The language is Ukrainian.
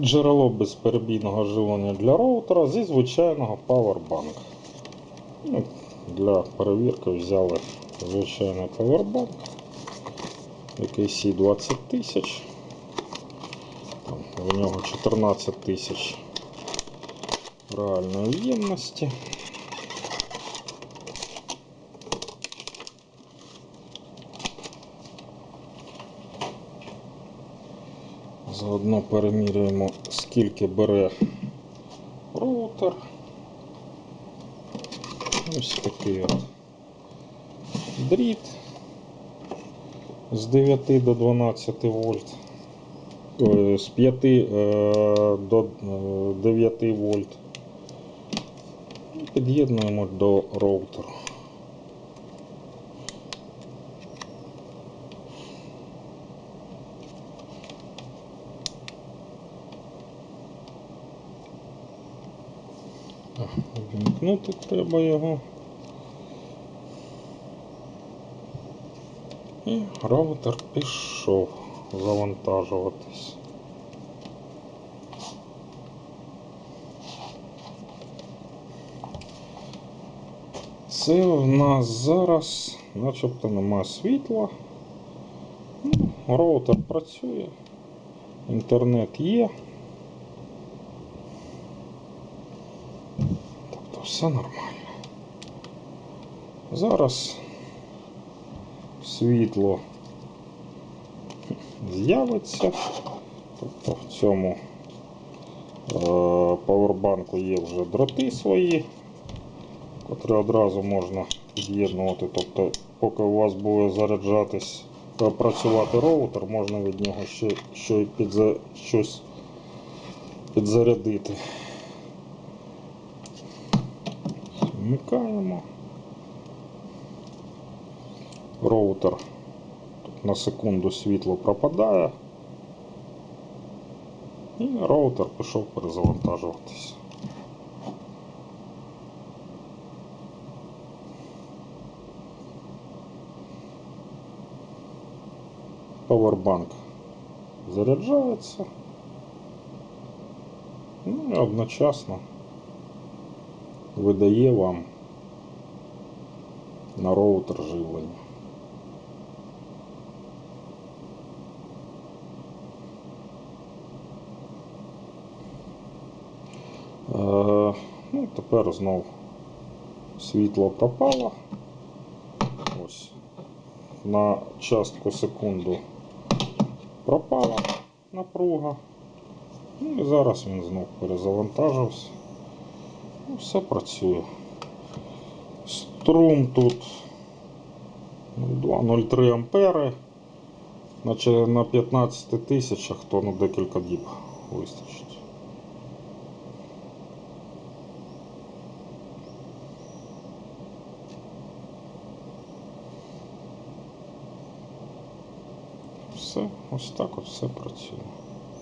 Джерело безперебійного живлення для роутера зі звичайного Powerbank. Ну, для перевірки взяли звичайний Powerbank, який сі 20 тисяч. В нього 14 тисяч реальної ємності. Заодно переміряємо, скільки бере роутер. Ось такий дріт з 9 до 12 вольт. З 5 е, до е, 9 вольт. І Під'єднуємо до роутеру. Вімкнути треба його. І роутер пішов завантажуватись. Це в нас зараз начебто немає світла. Ну, роутер працює, інтернет є. Тобто все нормально. Зараз світло з'явиться. Тобто в цьому е, павербанку є вже дроти свої, котрі одразу можна під'єднувати. Тобто, поки у вас буде заряджатись, е, працювати роутер, можна від нього ще, ще підза, щось підзарядити. Вмикаємо. Роутер тут на секунду світло пропадає. І роутер пішов перезавантажуватися. Powerbank заряджається. Ну і одночасно видає вам на роутер живлення. Ну, тепер знов світло пропало. Ось. На частку секунду пропала напруга. Ну і зараз він знов перезавантажився. Ну, все працює. Струм тут 2,03 ампери. Наче на 15 тисячах, то ну декілька діб вистачить. Все, ось так от все працює.